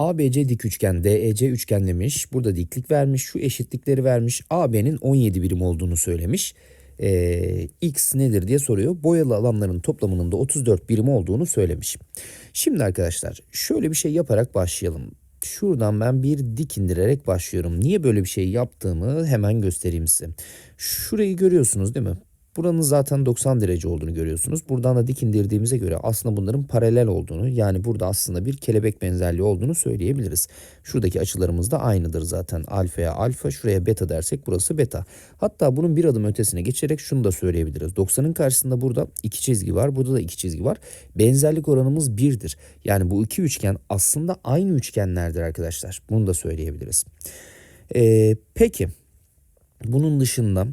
ABC dik üçgen DEC üçgen demiş. Burada diklik vermiş. Şu eşitlikleri vermiş. AB'nin 17 birim olduğunu söylemiş. Ee, X nedir diye soruyor. Boyalı alanların toplamının da 34 birim olduğunu söylemiş. Şimdi arkadaşlar şöyle bir şey yaparak başlayalım. Şuradan ben bir dik indirerek başlıyorum. Niye böyle bir şey yaptığımı hemen göstereyim size. Şurayı görüyorsunuz değil mi? Buranın zaten 90 derece olduğunu görüyorsunuz. Buradan da dik indirdiğimize göre aslında bunların paralel olduğunu yani burada aslında bir kelebek benzerliği olduğunu söyleyebiliriz. Şuradaki açılarımız da aynıdır zaten. Alfaya alfa şuraya beta dersek burası beta. Hatta bunun bir adım ötesine geçerek şunu da söyleyebiliriz. 90'ın karşısında burada iki çizgi var. Burada da iki çizgi var. Benzerlik oranımız birdir. Yani bu iki üçgen aslında aynı üçgenlerdir arkadaşlar. Bunu da söyleyebiliriz. Ee, peki bunun dışında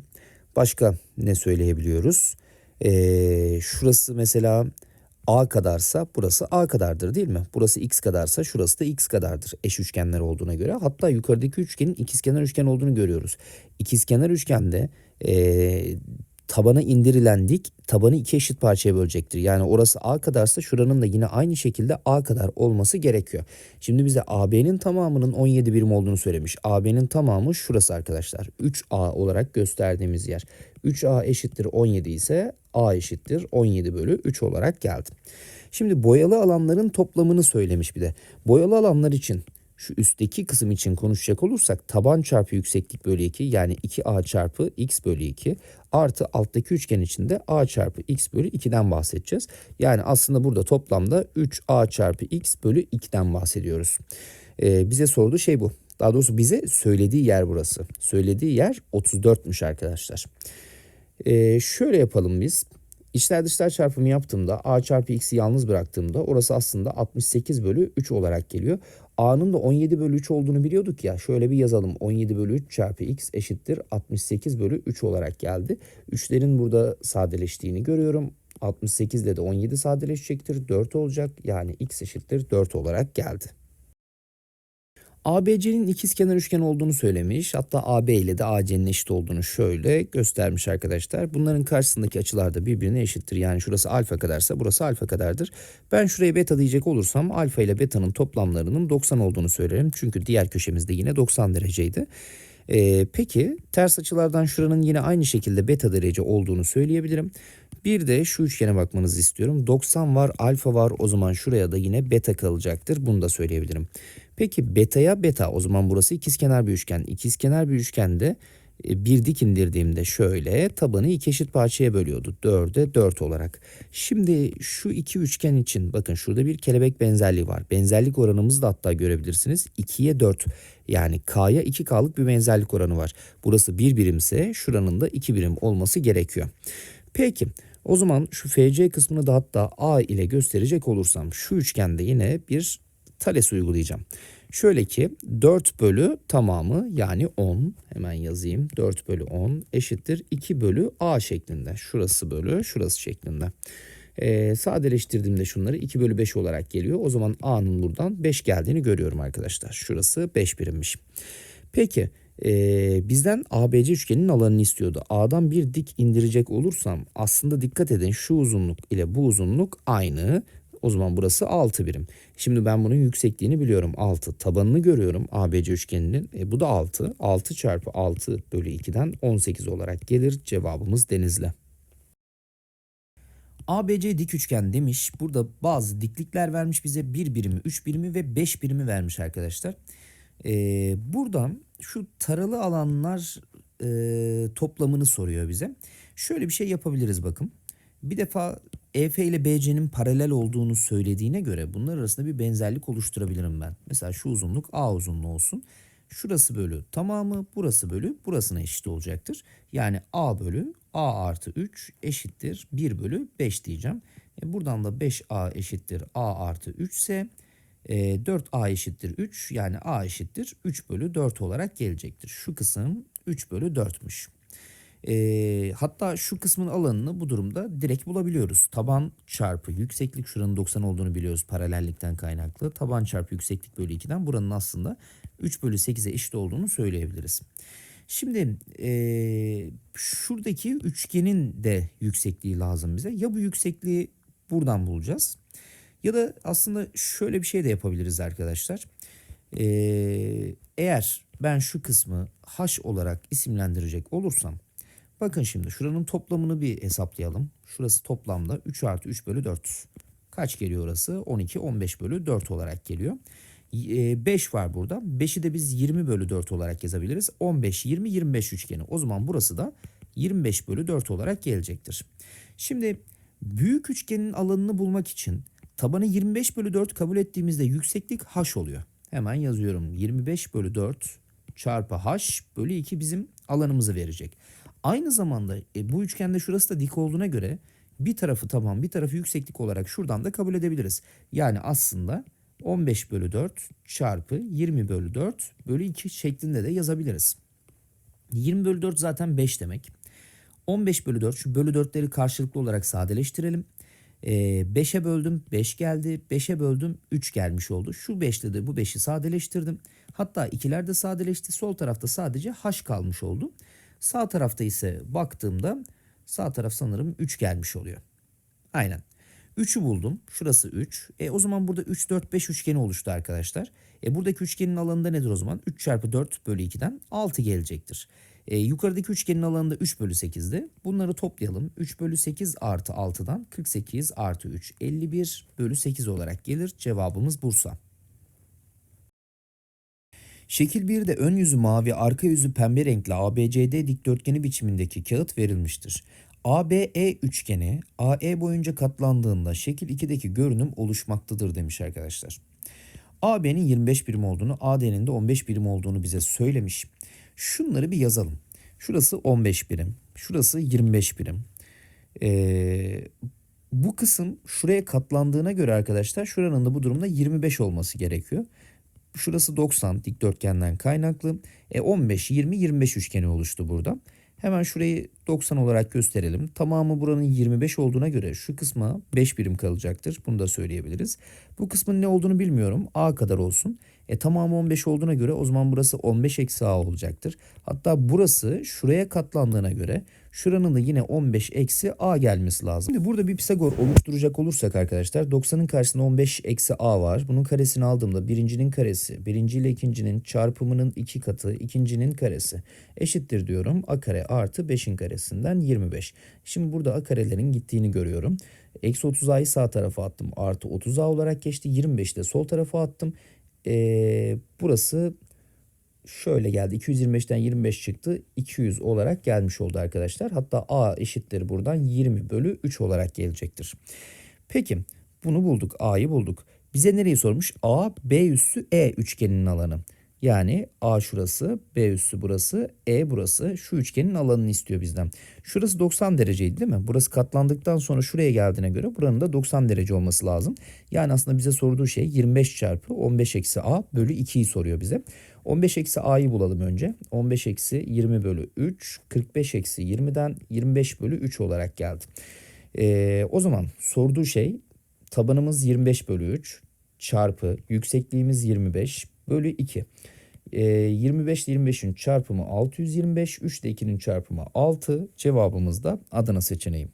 Başka ne söyleyebiliyoruz? Ee, şurası mesela A kadarsa burası A kadardır değil mi? Burası X kadarsa şurası da X kadardır eş üçgenler olduğuna göre. Hatta yukarıdaki üçgenin ikizkenar üçgen olduğunu görüyoruz. İkizkenar üçgende ee, tabana indirilen dik tabanı iki eşit parçaya bölecektir. Yani orası A kadarsa şuranın da yine aynı şekilde A kadar olması gerekiyor. Şimdi bize AB'nin tamamının 17 birim olduğunu söylemiş. AB'nin tamamı şurası arkadaşlar. 3A olarak gösterdiğimiz yer. 3A eşittir 17 ise A eşittir 17 bölü 3 olarak geldi. Şimdi boyalı alanların toplamını söylemiş bir de. Boyalı alanlar için şu üstteki kısım için konuşacak olursak taban çarpı yükseklik bölü 2 yani 2a çarpı x bölü 2 artı alttaki üçgen içinde a çarpı x bölü 2'den bahsedeceğiz. Yani aslında burada toplamda 3a çarpı x bölü 2'den bahsediyoruz. Ee, bize sorduğu şey bu. Daha doğrusu bize söylediği yer burası. Söylediği yer 34'müş arkadaşlar. Ee, şöyle yapalım biz. İçler dışlar çarpımı yaptığımda a çarpı x'i yalnız bıraktığımda orası aslında 68 bölü 3 olarak geliyor. A'nın da 17 bölü 3 olduğunu biliyorduk ya. Şöyle bir yazalım. 17 bölü 3 çarpı x eşittir 68 bölü 3 olarak geldi. 3'lerin burada sadeleştiğini görüyorum. 68 ile de 17 sadeleşecektir. 4 olacak. Yani x eşittir 4 olarak geldi. ABC'nin ikizkenar üçgen olduğunu söylemiş. Hatta AB ile de AC'nin eşit olduğunu şöyle göstermiş arkadaşlar. Bunların karşısındaki açılar da birbirine eşittir. Yani şurası alfa kadarsa burası alfa kadardır. Ben şuraya beta diyecek olursam alfa ile beta'nın toplamlarının 90 olduğunu söylerim. Çünkü diğer köşemizde yine 90 dereceydi. Ee, peki ters açılardan şuranın yine aynı şekilde beta derece olduğunu söyleyebilirim. Bir de şu üçgene bakmanızı istiyorum. 90 var, alfa var. O zaman şuraya da yine beta kalacaktır. Bunu da söyleyebilirim. Peki beta'ya beta. O zaman burası ikizkenar bir üçgen. İkizkenar bir üçgende e, bir dik indirdiğimde şöyle tabanı iki eşit parçaya bölüyordu. 4'e 4 olarak. Şimdi şu iki üçgen için bakın şurada bir kelebek benzerliği var. Benzerlik oranımızı da hatta görebilirsiniz. 2'ye 4 yani K'ya 2K'lık bir benzerlik oranı var. Burası bir birimse şuranın da 2 birim olması gerekiyor. Peki o zaman şu FC kısmını da hatta A ile gösterecek olursam şu üçgende yine bir Thales uygulayacağım. Şöyle ki 4 bölü tamamı yani 10 hemen yazayım 4 bölü 10 eşittir 2 bölü A şeklinde. Şurası bölü şurası şeklinde. Ee, sadeleştirdiğimde şunları 2 bölü 5 olarak geliyor. O zaman A'nın buradan 5 geldiğini görüyorum arkadaşlar. Şurası 5 birimmiş. Peki ee, bizden ABC üçgeninin alanını istiyordu. A'dan bir dik indirecek olursam aslında dikkat edin şu uzunluk ile bu uzunluk aynı. O zaman burası 6 birim. Şimdi ben bunun yüksekliğini biliyorum 6. Tabanını görüyorum ABC üçgeninin. E, bu da 6. 6 çarpı 6 bölü 2'den 18 olarak gelir. Cevabımız Denizli. ABC dik üçgen demiş. Burada bazı diklikler vermiş bize. 1 birimi, 3 birimi ve 5 birimi vermiş arkadaşlar. Ee, buradan şu taralı alanlar e, toplamını soruyor bize. Şöyle bir şey yapabiliriz bakın. Bir defa EF ile BC'nin paralel olduğunu söylediğine göre bunlar arasında bir benzerlik oluşturabilirim ben. Mesela şu uzunluk A uzunluğu olsun. Şurası bölü tamamı burası bölü burasına eşit olacaktır. Yani A bölü A artı 3 eşittir 1 bölü 5 diyeceğim. E buradan da 5A eşittir A artı 3 ise e, 4A eşittir 3 yani A eşittir 3 bölü 4 olarak gelecektir. Şu kısım 3 bölü 4'müş. E, hatta şu kısmın alanını bu durumda direkt bulabiliyoruz. Taban çarpı yükseklik şuranın 90 olduğunu biliyoruz paralellikten kaynaklı. Taban çarpı yükseklik bölü 2'den buranın aslında 3 bölü 8'e eşit olduğunu söyleyebiliriz. Şimdi e, şuradaki üçgenin de yüksekliği lazım bize. Ya bu yüksekliği buradan bulacağız Ya da aslında şöyle bir şey de yapabiliriz arkadaşlar. Ee, eğer ben şu kısmı h olarak isimlendirecek olursam bakın şimdi şuranın toplamını bir hesaplayalım. Şurası toplamda 3 artı 3 bölü 4. Kaç geliyor orası? 12, 15 bölü 4 olarak geliyor. 5 var burada. 5'i de biz 20 bölü 4 olarak yazabiliriz. 15, 20, 25 üçgeni. O zaman burası da 25 bölü 4 olarak gelecektir. Şimdi büyük üçgenin alanını bulmak için tabanı 25 bölü 4 kabul ettiğimizde yükseklik h oluyor. Hemen yazıyorum. 25 bölü 4 çarpı h bölü 2 bizim alanımızı verecek. Aynı zamanda e, bu üçgende şurası da dik olduğuna göre bir tarafı taban bir tarafı yükseklik olarak şuradan da kabul edebiliriz. Yani aslında 15 bölü 4 çarpı 20 bölü 4 bölü 2 şeklinde de yazabiliriz. 20 bölü 4 zaten 5 demek. 15 bölü 4 şu bölü 4'leri karşılıklı olarak sadeleştirelim. Ee, 5'e böldüm 5 geldi. 5'e böldüm 3 gelmiş oldu. Şu 5'te de bu 5'i sadeleştirdim. Hatta ikiler de sadeleşti. Sol tarafta sadece h kalmış oldu. Sağ tarafta ise baktığımda sağ taraf sanırım 3 gelmiş oluyor. Aynen. 3'ü buldum. Şurası 3. E o zaman burada 3, 4, 5 üçgeni oluştu arkadaşlar. E buradaki üçgenin alanında nedir o zaman? 3 çarpı 4 bölü 2'den 6 gelecektir. E, yukarıdaki üçgenin alanında 3 bölü 8'di. Bunları toplayalım. 3 bölü 8 artı 6'dan 48 artı 3 51 bölü 8 olarak gelir. Cevabımız Bursa. Şekil 1'de ön yüzü mavi, arka yüzü pembe renkli ABCD dikdörtgeni biçimindeki kağıt verilmiştir. ABE üçgeni AE boyunca katlandığında şekil 2'deki görünüm oluşmaktadır demiş arkadaşlar. AB'nin 25 birim olduğunu, AD'nin de 15 birim olduğunu bize söylemiş. Şunları bir yazalım. Şurası 15 birim, şurası 25 birim. Ee, bu kısım şuraya katlandığına göre arkadaşlar şuranın da bu durumda 25 olması gerekiyor. Şurası 90 dikdörtgenden kaynaklı. E 15, 20, 25 üçgeni oluştu burada. Hemen şurayı 90 olarak gösterelim. Tamamı buranın 25 olduğuna göre şu kısma 5 birim kalacaktır. Bunu da söyleyebiliriz. Bu kısmın ne olduğunu bilmiyorum. A kadar olsun. E tamamı 15 olduğuna göre o zaman burası 15 eksi A olacaktır. Hatta burası şuraya katlandığına göre şuranın da yine 15 eksi A gelmesi lazım. Şimdi burada bir Pisagor oluşturacak olursak arkadaşlar 90'ın karşısında 15 eksi A var. Bunun karesini aldığımda birincinin karesi, birinci ile ikincinin çarpımının iki katı, ikincinin karesi eşittir diyorum. A kare artı 5'in karesinden 25. Şimdi burada A karelerin gittiğini görüyorum. Eksi 30A'yı sağ tarafa attım. Artı 30A olarak geçti. 25'i de sol tarafa attım. Ee, burası şöyle geldi. 225'ten 25 çıktı. 200 olarak gelmiş oldu arkadaşlar. Hatta A eşittir buradan 20 bölü 3 olarak gelecektir. Peki bunu bulduk. A'yı bulduk. Bize nereyi sormuş? A, B üssü E üçgeninin alanı. Yani A şurası, B üssü burası, E burası. Şu üçgenin alanını istiyor bizden. Şurası 90 dereceydi değil mi? Burası katlandıktan sonra şuraya geldiğine göre buranın da 90 derece olması lazım. Yani aslında bize sorduğu şey 25 çarpı 15 eksi A bölü 2'yi soruyor bize. 15 eksi A'yı bulalım önce. 15 eksi 20 bölü 3, 45 eksi 20'den 25 bölü 3 olarak geldi. Ee, o zaman sorduğu şey tabanımız 25 bölü 3 çarpı yüksekliğimiz 25 bölü 2. E, 25 ile 25'in çarpımı 625, 3 ile 2'nin çarpımı 6. Cevabımız da Adana seçeneği.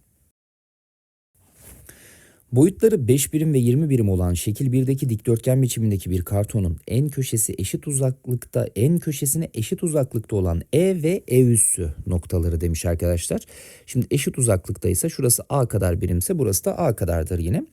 Boyutları 5 birim ve 20 birim olan şekil 1'deki dikdörtgen biçimindeki bir kartonun en köşesi eşit uzaklıkta, en köşesine eşit uzaklıkta olan E ve E üssü noktaları demiş arkadaşlar. Şimdi eşit uzaklıkta ise şurası A kadar birimse burası da A kadardır yine.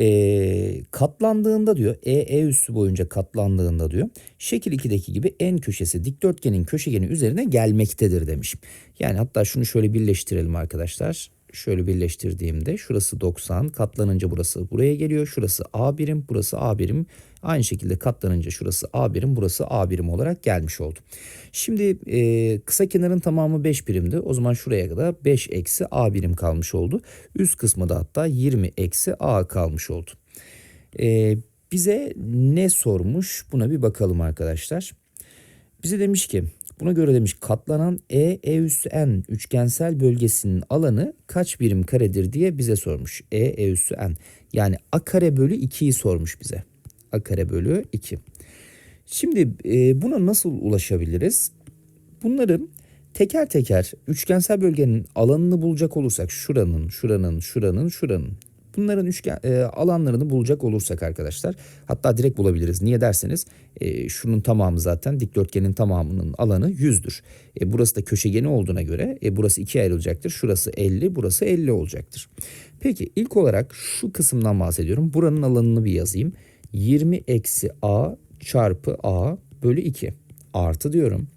E, katlandığında diyor E, E üssü boyunca katlandığında diyor şekil 2'deki gibi en köşesi dikdörtgenin köşegeni üzerine gelmektedir demiş. Yani hatta şunu şöyle birleştirelim arkadaşlar şöyle birleştirdiğimde şurası 90 katlanınca burası buraya geliyor. Şurası A birim burası A birim aynı şekilde katlanınca şurası A birim burası A birim olarak gelmiş oldu. Şimdi e, kısa kenarın tamamı 5 birimdi. O zaman şuraya kadar 5 eksi A birim kalmış oldu. Üst kısmı da hatta 20 eksi A kalmış oldu. E, bize ne sormuş buna bir bakalım arkadaşlar. Bize demiş ki Buna göre demiş katlanan E, E üssü N üçgensel bölgesinin alanı kaç birim karedir diye bize sormuş. E, E üssü N. Yani A kare bölü 2'yi sormuş bize. A kare bölü 2. Şimdi e, buna nasıl ulaşabiliriz? Bunları teker teker üçgensel bölgenin alanını bulacak olursak şuranın, şuranın, şuranın, şuranın Bunların üçgen e, alanlarını bulacak olursak arkadaşlar hatta direkt bulabiliriz. Niye derseniz e, şunun tamamı zaten dikdörtgenin tamamının alanı 100'dür. E, burası da köşegeni olduğuna göre e, burası ikiye ayrılacaktır. Şurası 50 burası 50 olacaktır. Peki ilk olarak şu kısımdan bahsediyorum. Buranın alanını bir yazayım. 20 eksi a çarpı a bölü 2 artı diyorum.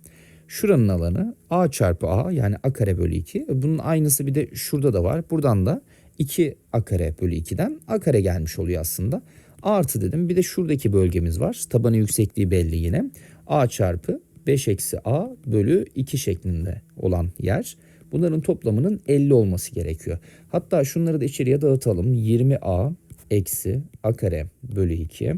Şuranın alanı a çarpı a yani a kare bölü 2. Bunun aynısı bir de şurada da var. Buradan da 2 a kare bölü 2'den a kare gelmiş oluyor aslında. Artı dedim bir de şuradaki bölgemiz var. Tabanı yüksekliği belli yine. a çarpı 5 eksi a bölü 2 şeklinde olan yer. Bunların toplamının 50 olması gerekiyor. Hatta şunları da içeriye dağıtalım. 20a eksi a kare bölü 2.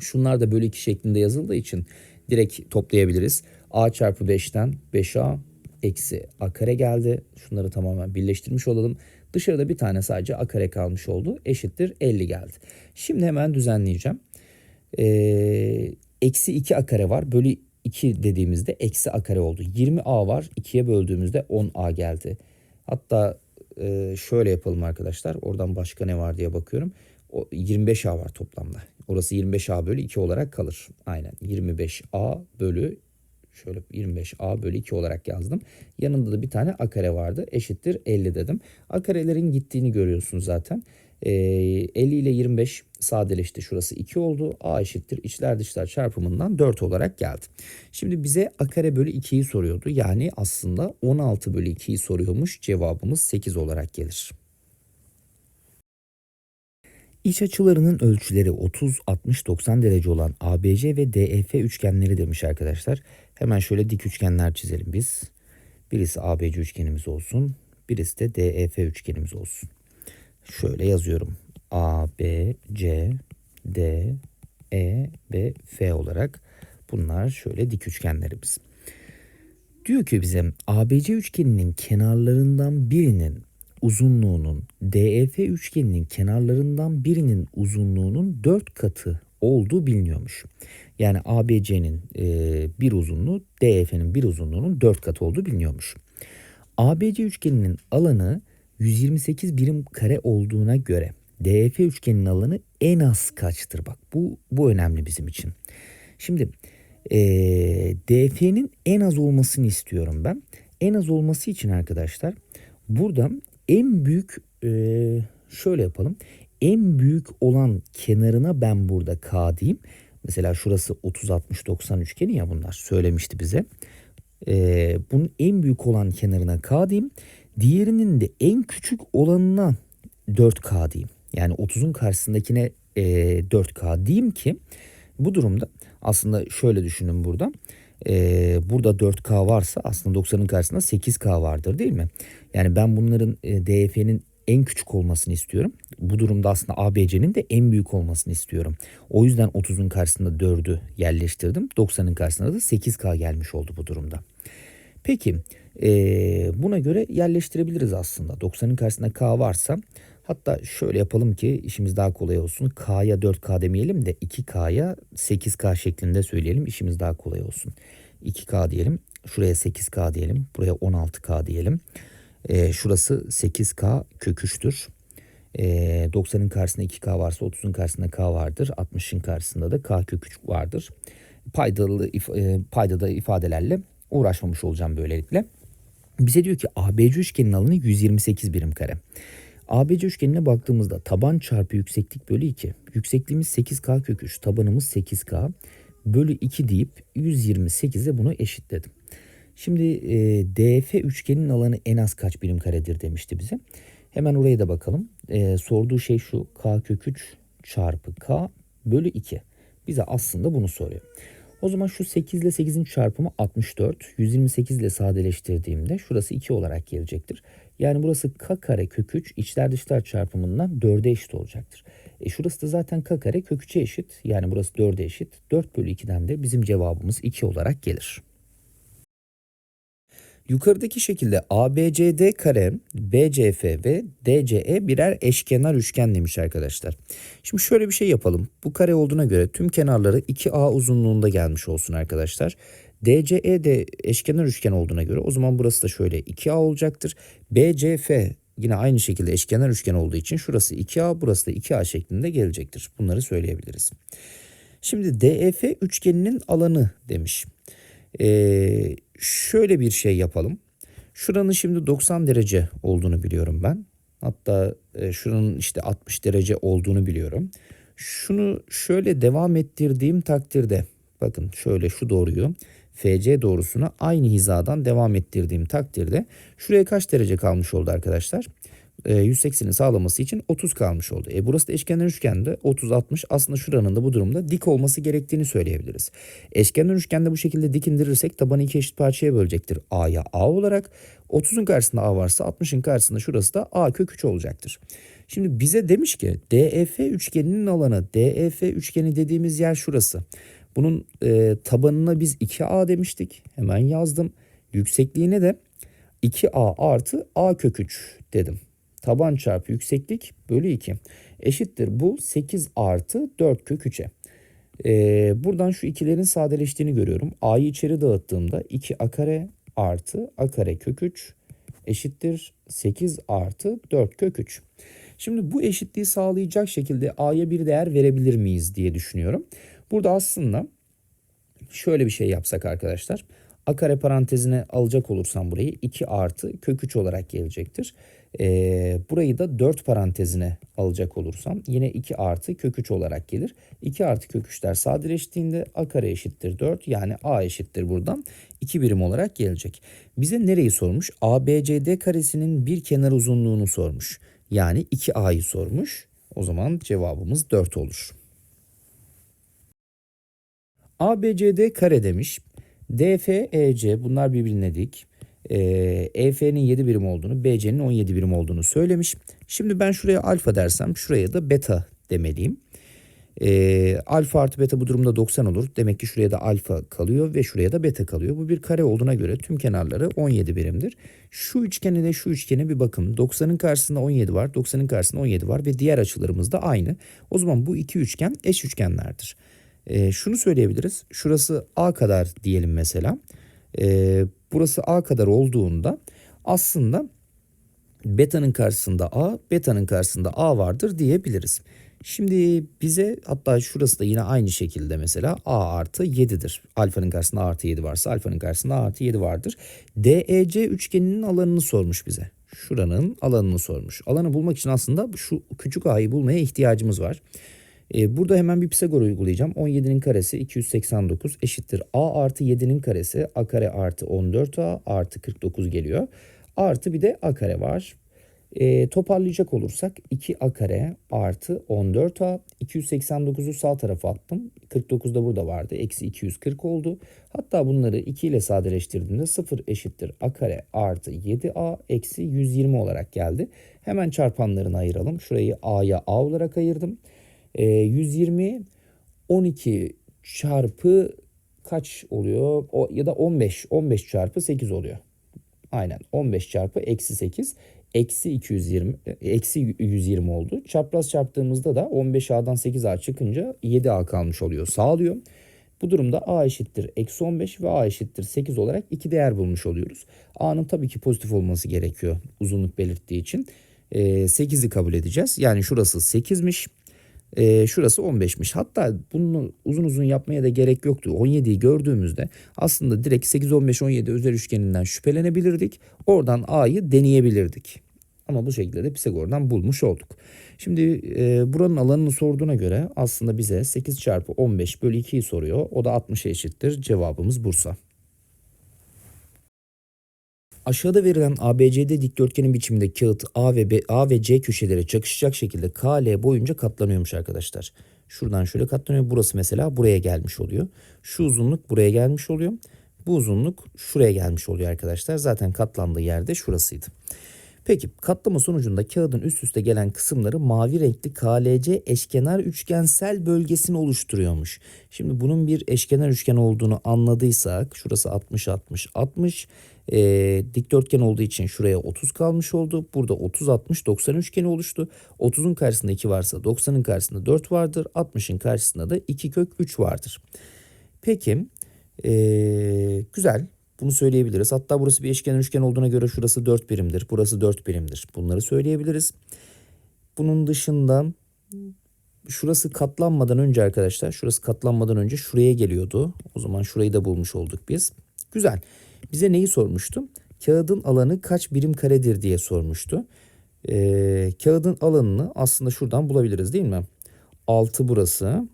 Şunlar da bölü 2 şeklinde yazıldığı için direkt toplayabiliriz. a çarpı 5'ten 5a eksi a kare geldi. Şunları tamamen birleştirmiş olalım. Dışarıda bir tane sadece a kare kalmış oldu. Eşittir 50 geldi. Şimdi hemen düzenleyeceğim. Ee, eksi 2 a kare var. Bölü 2 dediğimizde eksi a kare oldu. 20a var. 2'ye böldüğümüzde 10a geldi. Hatta e, şöyle yapalım arkadaşlar. Oradan başka ne var diye bakıyorum. O 25a var toplamda. Orası 25a bölü 2 olarak kalır. Aynen 25a bölü şöyle 25a bölü 2 olarak yazdım. Yanında da bir tane a kare vardı. Eşittir 50 dedim. A karelerin gittiğini görüyorsunuz zaten. Ee, 50 ile 25 sadeleşti. Şurası 2 oldu. A eşittir içler dışlar çarpımından 4 olarak geldi. Şimdi bize a kare bölü 2'yi soruyordu. Yani aslında 16 bölü 2'yi soruyormuş. Cevabımız 8 olarak gelir. İç açılarının ölçüleri 30, 60, 90 derece olan ABC ve DEF üçgenleri demiş arkadaşlar. Hemen şöyle dik üçgenler çizelim biz. Birisi ABC üçgenimiz olsun. Birisi de DEF üçgenimiz olsun. Şöyle yazıyorum. A, B, C, D, E ve F olarak bunlar şöyle dik üçgenlerimiz. Diyor ki bize ABC üçgeninin kenarlarından birinin uzunluğunun DEF üçgeninin kenarlarından birinin uzunluğunun 4 katı olduğu biliniyormuş. Yani ABC'nin e, bir uzunluğu DEF'nin bir uzunluğunun 4 katı olduğu biliniyormuş. ABC üçgeninin alanı 128 birim kare olduğuna göre DEF üçgeninin alanı en az kaçtır? Bak bu bu önemli bizim için. Şimdi e, DF'nin en az olmasını istiyorum ben. En az olması için arkadaşlar burada en büyük e, şöyle yapalım. En büyük olan kenarına ben burada K diyeyim. Mesela şurası 30 60 90 üçgeni ya bunlar söylemişti bize. E, bunun en büyük olan kenarına K diyeyim. Diğerinin de en küçük olanına 4K diyeyim. Yani 30'un karşısındakine e, 4K diyeyim ki bu durumda aslında şöyle düşünün burada. Ee, burada 4K varsa aslında 90'ın karşısında 8K vardır değil mi? Yani ben bunların e, DF'nin en küçük olmasını istiyorum. Bu durumda aslında ABC'nin de en büyük olmasını istiyorum. O yüzden 30'un karşısında 4'ü yerleştirdim. 90'ın karşısında da 8K gelmiş oldu bu durumda. Peki e, buna göre yerleştirebiliriz aslında. 90'ın karşısında K varsa hatta şöyle yapalım ki işimiz daha kolay olsun. K'ya 4K demeyelim de 2K'ya 8K şeklinde söyleyelim. işimiz daha kolay olsun. 2K diyelim. Şuraya 8K diyelim. Buraya 16K diyelim. E, şurası 8K köküçtür. E, 90'ın karşısında 2K varsa 30'un karşısında K vardır. 60'ın karşısında da K köküç vardır. Paydalı, e, paydada ifadelerle uğraşmamış olacağım böylelikle. Bize diyor ki ABC üçgenin alanı 128 birim kare. ABC üçgenine baktığımızda taban çarpı yükseklik bölü 2. Yüksekliğimiz 8K kök 3. Tabanımız 8K bölü 2 deyip 128'e bunu eşitledim. Şimdi e, DF üçgenin alanı en az kaç birim karedir demişti bize. Hemen oraya da bakalım. E, sorduğu şey şu K kök 3 çarpı K bölü 2. Bize aslında bunu soruyor. O zaman şu 8 ile 8'in çarpımı 64. 128 ile sadeleştirdiğimde şurası 2 olarak gelecektir. Yani burası k kare kök 3 içler dışlar çarpımından 4'e eşit olacaktır. E şurası da zaten k kare kök 3'e eşit. Yani burası 4'e eşit. 4 bölü 2'den de bizim cevabımız 2 olarak gelir. Yukarıdaki şekilde ABCD kare, BCF ve DCE birer eşkenar üçgen demiş arkadaşlar. Şimdi şöyle bir şey yapalım. Bu kare olduğuna göre tüm kenarları 2A uzunluğunda gelmiş olsun arkadaşlar. DCE de eşkenar üçgen olduğuna göre o zaman burası da şöyle 2A olacaktır. BCF yine aynı şekilde eşkenar üçgen olduğu için şurası 2A burası da 2A şeklinde gelecektir. Bunları söyleyebiliriz. Şimdi DEF üçgeninin alanı demiş. Ee, şöyle bir şey yapalım. Şuranın şimdi 90 derece olduğunu biliyorum ben. Hatta e, şuranın işte 60 derece olduğunu biliyorum. Şunu şöyle devam ettirdiğim takdirde bakın şöyle şu doğruyu FC doğrusuna aynı hizadan devam ettirdiğim takdirde şuraya kaç derece kalmış oldu arkadaşlar? E, 180'i sağlaması için 30 kalmış oldu. E burası da eşkenar üçgende 30 60 aslında şuranın da bu durumda dik olması gerektiğini söyleyebiliriz. Eşkenar üçgende bu şekilde dik indirirsek tabanı iki eşit parçaya bölecektir. A'ya A olarak 30'un karşısında A varsa 60'ın karşısında şurası da A kök 3 olacaktır. Şimdi bize demiş ki DEF üçgeninin alanı DEF üçgeni dediğimiz yer şurası. Bunun e, tabanına biz 2A demiştik. Hemen yazdım. Yüksekliğine de 2A artı A kök 3 dedim. Taban çarpı yükseklik bölü 2 eşittir. Bu 8 artı 4 kök 3'e. Ee, buradan şu ikilerin sadeleştiğini görüyorum. A'yı içeri dağıttığımda 2A kare artı A kare kök 3 eşittir 8 artı 4 kök 3. Şimdi bu eşitliği sağlayacak şekilde A'ya bir değer verebilir miyiz diye düşünüyorum. Burada aslında şöyle bir şey yapsak arkadaşlar. A kare parantezine alacak olursam burayı 2 artı kök 3 olarak gelecektir. Ee, burayı da 4 parantezine alacak olursam yine 2 artı kök 3 olarak gelir. 2 artı kök 3'ler sadeleştiğinde A kare eşittir 4 yani A eşittir buradan 2 birim olarak gelecek. Bize nereyi sormuş? ABCD karesinin bir kenar uzunluğunu sormuş. Yani 2A'yı sormuş. O zaman cevabımız 4 olur. ABCD kare demiş. DF, EC bunlar birbirine dik. Ee, EF'nin 7 birim olduğunu, BC'nin 17 birim olduğunu söylemiş. Şimdi ben şuraya alfa dersem şuraya da beta demeliyim. Ee, alfa artı beta bu durumda 90 olur. Demek ki şuraya da alfa kalıyor ve şuraya da beta kalıyor. Bu bir kare olduğuna göre tüm kenarları 17 birimdir. Şu üçgene de şu üçgene bir bakın. 90'ın karşısında 17 var, 90'ın karşısında 17 var ve diğer açılarımız da aynı. O zaman bu iki üçgen eş üçgenlerdir. Ee, şunu söyleyebiliriz. Şurası A kadar diyelim mesela. Ee, burası A kadar olduğunda aslında beta'nın karşısında A, beta'nın karşısında A vardır diyebiliriz. Şimdi bize hatta şurası da yine aynı şekilde mesela A artı 7'dir. Alfanın karşısında A artı 7 varsa alfanın karşısında A artı 7 vardır. DEC üçgeninin alanını sormuş bize. Şuranın alanını sormuş. Alanı bulmak için aslında şu küçük A'yı bulmaya ihtiyacımız var. Ee, burada hemen bir Pisagor uygulayacağım. 17'nin karesi 289 eşittir. A artı 7'nin karesi A kare artı 14A artı 49 geliyor. Artı bir de A kare var. E, toparlayacak olursak 2A kare artı 14A 289'u sağ tarafa attım. 49 da burada vardı. Eksi 240 oldu. Hatta bunları 2 ile sadeleştirdiğimde 0 eşittir A kare artı 7A eksi 120 olarak geldi. Hemen çarpanlarını ayıralım. Şurayı A'ya A olarak ayırdım. E, 120 12 çarpı kaç oluyor? O, ya da 15 15 çarpı 8 oluyor. Aynen 15 çarpı eksi 8 eksi 220 eksi 120 oldu. Çapraz çarptığımızda da 15A'dan 8A çıkınca 7A kalmış oluyor sağlıyor. Bu durumda A eşittir eksi 15 ve A eşittir 8 olarak iki değer bulmuş oluyoruz. A'nın tabii ki pozitif olması gerekiyor uzunluk belirttiği için. E, 8'i kabul edeceğiz. Yani şurası 8'miş. E, şurası 15'miş. Hatta bunu uzun uzun yapmaya da gerek yoktu. 17'yi gördüğümüzde aslında direkt 8, 15, 17 özel üçgeninden şüphelenebilirdik. Oradan A'yı deneyebilirdik. Ama bu şekilde de Pisagor'dan bulmuş olduk. Şimdi e, buranın alanını sorduğuna göre aslında bize 8 çarpı 15 bölü 2'yi soruyor. O da 60'a eşittir. Cevabımız Bursa. Aşağıda verilen ABCD dikdörtgenin biçiminde kağıt A ve B, A ve C köşeleri çakışacak şekilde KL boyunca katlanıyormuş arkadaşlar. Şuradan şöyle katlanıyor. Burası mesela buraya gelmiş oluyor. Şu uzunluk buraya gelmiş oluyor. Bu uzunluk şuraya gelmiş oluyor arkadaşlar. Zaten katlandığı yerde şurasıydı. Peki katlama sonucunda kağıdın üst üste gelen kısımları mavi renkli KLC eşkenar üçgensel bölgesini oluşturuyormuş. Şimdi bunun bir eşkenar üçgen olduğunu anladıysak şurası 60 60 60 e, dikdörtgen olduğu için şuraya 30 kalmış oldu. Burada 30 60 90 üçgeni oluştu. 30'un karşısında 2 varsa 90'ın karşısında 4 vardır. 60'ın karşısında da 2 kök 3 vardır. Peki e, güzel Bunu söyleyebiliriz. Hatta burası bir eşkenar üçgen olduğuna göre şurası 4 birimdir. Burası 4 birimdir. Bunları söyleyebiliriz. Bunun dışında şurası katlanmadan önce arkadaşlar şurası katlanmadan önce şuraya geliyordu. O zaman şurayı da bulmuş olduk biz. Güzel. Bize neyi sormuştu? Kağıdın alanı kaç birim karedir diye sormuştu. Ee, kağıdın alanını aslında şuradan bulabiliriz değil mi? 6 burası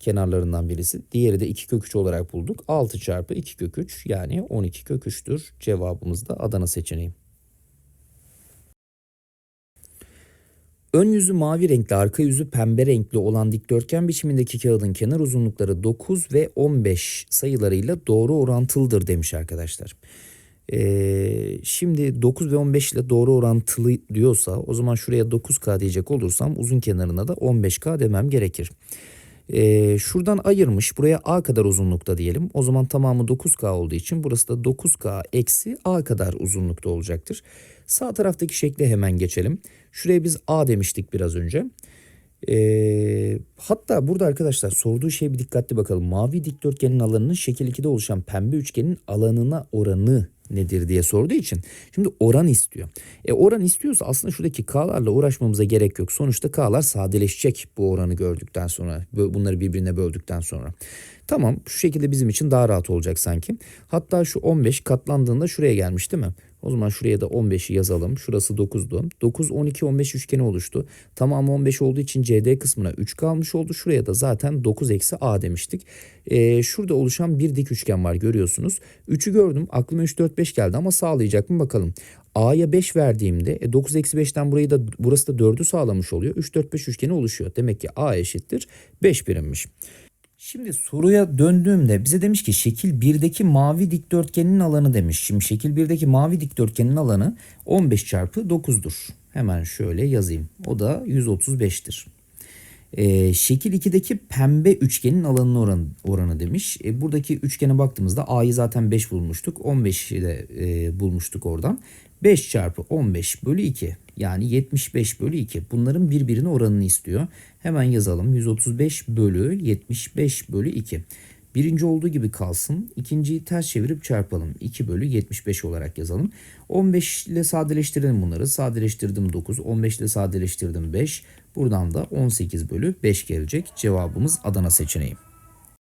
kenarlarından birisi. Diğeri de 2 kök 3 olarak bulduk. 6 çarpı 2 kök 3 yani 12 kök 3'tür. Cevabımız da Adana seçeneği. Ön yüzü mavi renkli, arka yüzü pembe renkli olan dikdörtgen biçimindeki kağıdın kenar uzunlukları 9 ve 15 sayılarıyla doğru orantılıdır demiş arkadaşlar. Ee, şimdi 9 ve 15 ile doğru orantılı diyorsa o zaman şuraya 9K diyecek olursam uzun kenarına da 15K demem gerekir. Ee, şuradan ayırmış buraya A kadar uzunlukta diyelim. O zaman tamamı 9K olduğu için burası da 9K eksi A kadar uzunlukta olacaktır. Sağ taraftaki şekle hemen geçelim. Şuraya biz A demiştik biraz önce. Ee, hatta burada arkadaşlar sorduğu şeye bir dikkatli bakalım. Mavi dikdörtgenin alanının şekil 2'de oluşan pembe üçgenin alanına oranı nedir diye sorduğu için. Şimdi oran istiyor. E oran istiyorsa aslında şuradaki K'larla uğraşmamıza gerek yok. Sonuçta K'lar sadeleşecek bu oranı gördükten sonra. Bunları birbirine böldükten sonra. Tamam şu şekilde bizim için daha rahat olacak sanki. Hatta şu 15 katlandığında şuraya gelmiş değil mi? O zaman şuraya da 15'i yazalım. Şurası 9'du. 9, 12, 15 üçgeni oluştu. Tamamı 15 olduğu için CD kısmına 3 kalmış oldu. Şuraya da zaten 9 eksi A demiştik. Ee, şurada oluşan bir dik üçgen var görüyorsunuz. 3'ü gördüm. Aklıma 3, 4, 5 geldi ama sağlayacak mı bakalım. A'ya 5 verdiğimde e, 9 eksi 5'ten burayı da burası da 4'ü sağlamış oluyor. 3, 4, 5 üçgeni oluşuyor. Demek ki A eşittir 5 birimmiş. Şimdi soruya döndüğümde bize demiş ki şekil 1'deki mavi dikdörtgenin alanı demiş. Şimdi şekil 1'deki mavi dikdörtgenin alanı 15 çarpı 9'dur. Hemen şöyle yazayım. O da 135'tir. Ee, şekil 2'deki pembe üçgenin alanının oranı, oranı demiş. E, buradaki üçgene baktığımızda A'yı zaten 5 bulmuştuk. 15'i de e, bulmuştuk oradan. 5 çarpı 15 bölü 2 yani 75 bölü 2. Bunların birbirine oranını istiyor. Hemen yazalım 135 bölü 75 bölü 2. Birinci olduğu gibi kalsın. İkinciyi ters çevirip çarpalım. 2 bölü 75 olarak yazalım. 15 ile sadeleştirelim bunları. Sadeleştirdim 9. 15 ile sadeleştirdim 5. Buradan da 18 bölü 5 gelecek. Cevabımız Adana seçeneği.